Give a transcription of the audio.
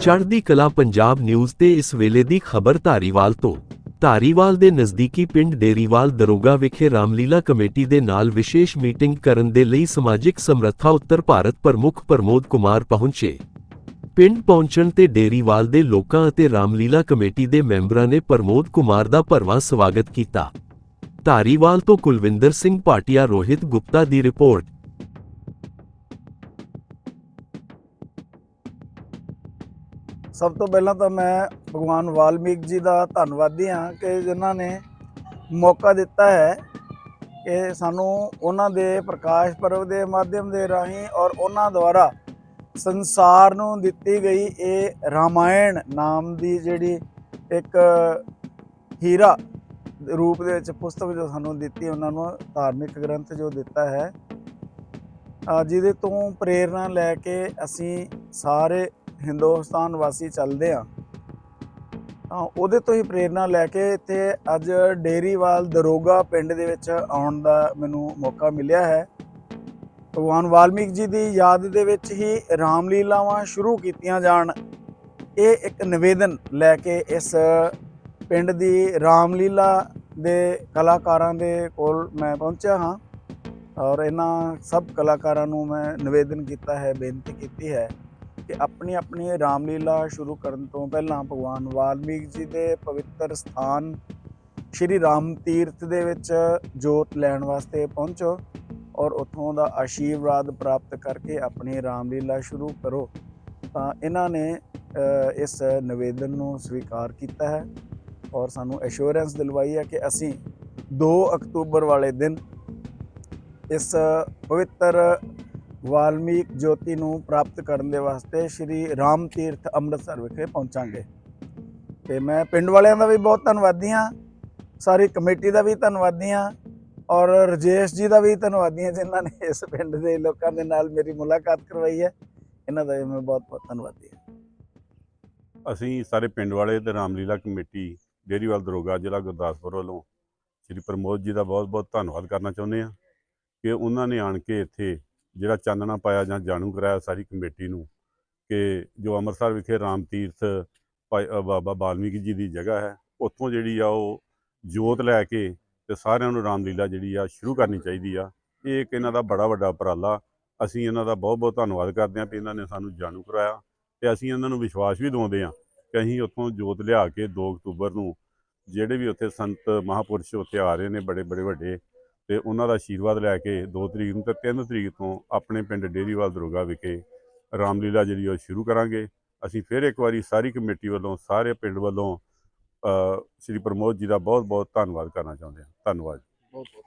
ਚੜ੍ਹਦੀ ਕਲਾ ਪੰਜਾਬ ਨਿਊਜ਼ ਤੇ ਇਸ ਵੇਲੇ ਦੀ ਖਬਰ ਧਾਰੀਵਾਲ ਤੋਂ। ਧਾਰੀਵਾਲ ਦੇ ਨਜ਼ਦੀਕੀ ਪਿੰਡ ਡੇਰੀਵਾਲ ਦਰੋਗਾ ਵਿਖੇ ਰਾਮਲੀਲਾ ਕਮੇਟੀ ਦੇ ਨਾਲ ਵਿਸ਼ੇਸ਼ ਮੀਟਿੰਗ ਕਰਨ ਦੇ ਲਈ ਸਮਾਜਿਕ ਸਮਰੱਥਾ ਉੱਤਰ ਭਾਰਤ ਪ੍ਰਮੁੱਖ ਪ੍ਰਮੋਦ ਕੁਮਾਰ ਪਹੁੰਚੇ। ਪਿੰਡ ਪਹੁੰਚਣ ਤੇ ਡੇਰੀਵਾਲ ਦੇ ਲੋਕਾਂ ਅਤੇ ਰਾਮਲੀਲਾ ਕਮੇਟੀ ਦੇ ਮੈਂਬਰਾਂ ਨੇ ਪ੍ਰਮੋਦ ਕੁਮਾਰ ਦਾ ਭਰਵਾਂ ਸਵਾਗਤ ਕੀਤਾ। ਧਾਰੀਵਾਲ ਤੋਂ ਕੁਲਵਿੰਦਰ ਸਿੰਘ ਭਾਟੀਆ ਰੋਹਿਤ ਗੁਪਤਾ ਦੀ ਰਿਪੋਰਟ। ਸਭ ਤੋਂ ਪਹਿਲਾਂ ਤਾਂ ਮੈਂ ਭਗਵਾਨ ਵਾਲਮੀਕ ਜੀ ਦਾ ਧੰਨਵਾਦੀ ਹਾਂ ਕਿ ਜਿਨ੍ਹਾਂ ਨੇ ਮੌਕਾ ਦਿੱਤਾ ਹੈ ਕਿ ਸਾਨੂੰ ਉਹਨਾਂ ਦੇ ਪ੍ਰਕਾਸ਼ ਪਰਵ ਦੇ ਮਾਧਿਅਮ ਦੇ ਰਾਹੀਂ ਔਰ ਉਹਨਾਂ ਦੁਆਰਾ ਸੰਸਾਰ ਨੂੰ ਦਿੱਤੀ ਗਈ ਇਹ ਰਾਮਾਇਣ ਨਾਮ ਦੀ ਜਿਹੜੀ ਇੱਕ ਹੀਰਾ ਦੇ ਰੂਪ ਦੇ ਵਿੱਚ ਪੁਸਤਕ ਜੋ ਸਾਨੂੰ ਦਿੱਤੀ, ਉਹਨਾਂ ਨੂੰ ਧਾਰਮਿਕ ਗ੍ਰੰਥ ਜੋ ਦਿੱਤਾ ਹੈ ਜਿਹਦੇ ਤੋਂ ਪ੍ਰੇਰਣਾ ਲੈ ਕੇ ਅਸੀਂ ਸਾਰੇ ਹਿੰਦੁਸਤਾਨ ਵਾਸੀ ਚੱਲਦੇ ਆ, ਤਾਂ ਉਹਦੇ ਤੋਂ ਹੀ ਪ੍ਰੇਰਣਾ ਲੈ ਕੇ ਇੱਥੇ ਅੱਜ ਡੇਰੀਵਾਲ ਦਰੋਗਾ ਪਿੰਡ ਦੇ ਵਿੱਚ ਆਉਣ ਦਾ ਮੈਨੂੰ ਮੌਕਾ ਮਿਲਿਆ ਹੈ। ਭਗਵਾਨ ਵਾਲਮੀਕ ਜੀ ਦੀ ਯਾਦ ਦੇ ਵਿੱਚ ਹੀ ਰਾਮਲੀਲਾਵਾਂ ਸ਼ੁਰੂ ਕੀਤੀਆਂ ਜਾਣ। ਇਹ ਇੱਕ ਨਿਵੇਦਨ ਲੈ ਕੇ ਇਸ ਪਿੰਡ ਦੀ ਰਾਮਲੀਲਾ ਦੇ ਕਲਾਕਾਰਾਂ ਦੇ ਕੋਲ ਮੈਂ ਪਹੁੰਚਿਆ ਹਾਂ ਔਰ ਇਹਨਾਂ ਸਭ ਕਲਾਕਾਰਾਂ ਨੂੰ ਮੈਂ ਨਿਵੇਦਨ ਕੀਤਾ ਹੈ, ਬੇਨਤੀ ਕੀਤੀ ਹੈ। ਕਿ ਆਪਣੀ ਆਪਣੀ ਰਾਮਲੀਲਾ ਸ਼ੁਰੂ ਕਰਨ ਤੋਂ ਪਹਿਲਾਂ ਭਗਵਾਨ ਵਾਲਮੀਕ ਜੀ ਦੇ ਪਵਿੱਤਰ ਸਥਾਨ ਸ਼੍ਰੀ ਰਾਮ ਤੀਰਥ ਦੇ ਵਿੱਚ ਜੋਤ ਲੈਣ ਵਾਸਤੇ ਪਹੁੰਚੋ ਔਰ ਉੱਥੋਂ ਦਾ ਆਸ਼ੀਰਵਾਦ ਪ੍ਰਾਪਤ ਕਰਕੇ ਆਪਣੀ ਰਾਮਲੀਲਾ ਸ਼ੁਰੂ ਕਰੋ। ਤਾਂ ਇਹਨਾਂ ਨੇ ਇਸ ਨਿਵੇਦਨ ਨੂੰ ਸਵੀਕਾਰ ਕੀਤਾ ਹੈ ਔਰ ਸਾਨੂੰ ਐਸ਼ੋਰੈਂਸ ਦਿਲਵਾਈ ਹੈ ਕਿ ਅਸੀਂ 2 ਅਕਤੂਬਰ ਵਾਲੇ ਦਿਨ ਇਸ ਪਵਿੱਤਰ ਵਾਲਮੀਕ ਜੋਤੀ ਨੂੰ ਪ੍ਰਾਪਤ ਕਰਨ ਦੇ ਵਾਸਤੇ ਸ਼੍ਰੀ ਰਾਮ ਤੀਰਥ ਅੰਮ੍ਰਿਤਸਰ ਵਿਖੇ ਪਹੁੰਚਾਂਗੇ। ਤੇ ਮੈਂ ਪਿੰਡ ਵਾਲਿਆਂ ਦਾ ਵੀ ਬਹੁਤ ਧੰਨਵਾਦੀ ਹਾਂ, ਸਾਰੀ ਕਮੇਟੀ ਦਾ ਵੀ ਧੰਨਵਾਦੀ ਹਾਂ ਔਰ ਰਜੇਸ਼ ਜੀ ਦਾ ਵੀ ਧੰਨਵਾਦੀ ਹਾਂ ਜਿਨ੍ਹਾਂ ਨੇ ਇਸ ਪਿੰਡ ਦੇ ਲੋਕਾਂ ਦੇ ਨਾਲ ਮੇਰੀ ਮੁਲਾਕਾਤ ਕਰਵਾਈ ਹੈ। ਇਹਨਾਂ ਦਾ ਵੀ ਮੈਂ ਬਹੁਤ ਬਹੁਤ ਧੰਨਵਾਦੀ ਹਾਂ। ਅਸੀਂ ਸਾਰੇ ਪਿੰਡ ਵਾਲੇ ਤੇ ਰਾਮਲੀਲਾ ਕਮੇਟੀ, ਡੇਰੀਵਾਲ ਦਰੋਗਾ ਜ਼ਿਲ੍ਹਾ ਗੁਰਦਾਸਪੁਰ ਵੱਲੋਂ ਸ੍ਰੀ ਪ੍ਰਮੋਦ ਜੀ ਦਾ ਬਹੁਤ-ਬਹੁਤ ਧੰਨਵਾਦ ਕਰਨਾ ਚਾਹੁੰਦੇ ਹਾਂ ਕਿ ਉਹਨਾਂ ਨੇ ਆਣ ਕੇ ਇੱਥੇ ਜਿਹੜਾ ਚਾਨਣਾ ਪਾਇਆ ਜਾਂ ਜਾਣੂ ਕਰਾਇਆ ਸਾਰੀ ਕਮੇਟੀ ਨੂੰ ਕਿ ਜੋ ਅੰਮ੍ਰਿਤਸਰ ਵਿਖੇ ਰਾਮ ਤੀਰਥ ਭਾਈ- ਅ, ਬਾਬਾ ਬਾਲਮੀਕ ਜੀ ਦੀ ਜਗ੍ਹਾ ਹੈ ਉੱਥੋਂ ਜਿਹੜੀ ਆ ਉਹ ਜੋਤ ਲੈ ਕੇ ਤੇ ਸਾਰਿਆਂ ਨੂੰ ਰਾਮਲੀਲਾ ਜਿਹੜੀ ਆ ਸ਼ੁਰੂ ਕਰਨੀ ਚਾਹੀਦੀ ਆ। ਇਹ ਇੱਕ ਇਹਨਾਂ ਦਾ ਬੜਾ ਵੱਡਾ ਉਪਰਾਲਾ। ਅਸੀਂ ਇਹਨਾਂ ਦਾ ਬਹੁਤ-ਬਹੁਤ ਧੰਨਵਾਦ ਕਰਦੇ ਹਾਂ ਕਿ ਇਹਨਾਂ ਨੇ ਸਾਨੂੰ ਜਾਣੂ ਕਰਾਇਆ ਤੇ ਅਸੀਂ ਇਹਨਾਂ ਨੂੰ ਵਿਸ਼ਵਾਸ ਵੀ ਦਿਵਾਉਂਦੇ ਹਾਂ ਕਿ ਅਸੀਂ ਉੱਥੋਂ ਜੋਤ ਲਿਆ ਕੇ 2 ਅਕਤੂਬਰ ਨੂੰ ਜਿਹੜੇ ਵੀ ਉੱਥੇ ਸੰਤ ਮਹਾਪੁਰਸ਼ ਉੱਥੇ ਆ ਰਹੇ ਨੇ ਬੜੇ ਬੜੇ ਵੱਡੇ ਤੇ ਉਹਨਾਂ ਦਾ ਆਸ਼ੀਰਵਾਦ ਲੈ ਕੇ 2 ਤਰੀਕ ਨੂੰ ਤੇ 3 ਤਰੀਕ ਤੋਂ ਆਪਣੇ ਪਿੰਡ ਡੇਰੀਵਾਲ ਦਰੋਗਾ ਵਿਖੇ ਰਾਮਲੀਲਾ ਜਿਹੜੀ ਉਹ ਸ਼ੁਰੂ ਕਰਾਂਗੇ। ਅਸੀਂ ਫਿਰ ਇੱਕ ਵਾਰੀ ਸਾਰੀ ਕਮੇਟੀ ਵੱਲੋਂ, ਸਾਰੇ ਪਿੰਡ ਵੱਲੋਂ ਸ੍ਰੀ ਪ੍ਰਮੋਦ ਜੀ ਦਾ ਬਹੁਤ ਬਹੁਤ ਧੰਨਵਾਦ ਕਰਨਾ ਚਾਹੁੰਦੇ ਹਾਂ। ਧੰਨਵਾਦ ਬਹੁਤ ਬਹੁਤ